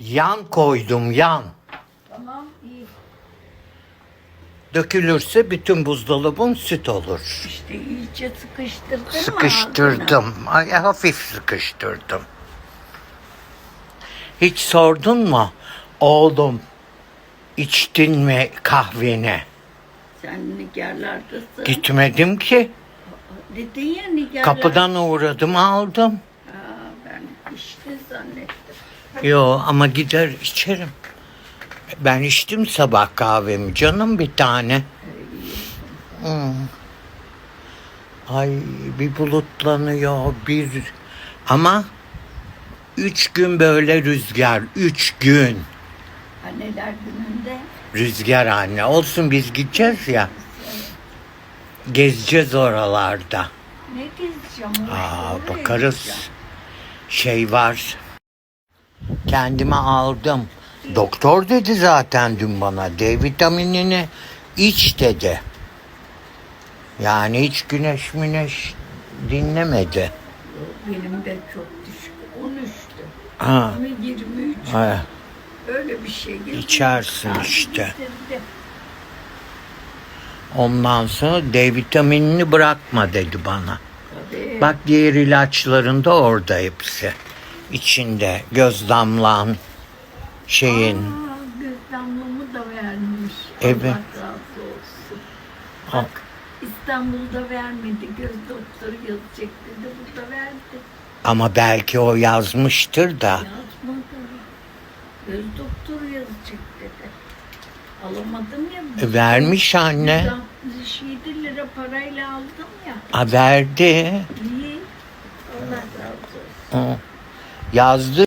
Yan koydum yan. Tamam iyi. Dökülürse bütün buzdolabın süt olur. İşte iyice sıkıştırdın mı ağzına? Sıkıştırdım. Ay, hafif sıkıştırdım. Hiç sordun mu? Oğlum içtin mi kahveni? Sen nigarlardasın. Gitmedim ki. Dedin ya nigarlar. Kapıdan uğradım aldım. Zannettim. Yo ama gider içerim. Ben içtim sabah kahvemi canım bir tane. Hmm. Ay bir bulutlanıyor bir ama üç gün böyle rüzgar üç gün Anneler gününde rüzgar anne olsun biz gideceğiz ya gezeceğiz oralarda. ne gezeceğim? Aa, bakarız. Şey var. Kendime aldım. Doktor dedi zaten dün bana D vitaminini iç dedi. Yani hiç güneş müneş dinlemedi. Benim de çok düşük. 13'tü. Ha, Ama 23. ha, Öyle bir şey. Gezdim. İçersin işte. ondan sonra D vitaminini bırakma dedi bana. Tabii. Bak diğer ilaçların da orada hepsi. İçinde göz damlan şeyin. Aa, göz damlamı da vermiş. Evet. Allah razı olsun. Al. Bak İstanbul'da vermedi. Göz doktoru yazacak dedi. Burada verdi. Ama belki o yazmıştır da. Yazmadı. Göz doktoru yazacak dedi. Alamadım ya. E, Vermiş anne. 167 lira parayla aldım ya. Ha, verdi. İyi. Allah razı olsun. Hı. Yazdı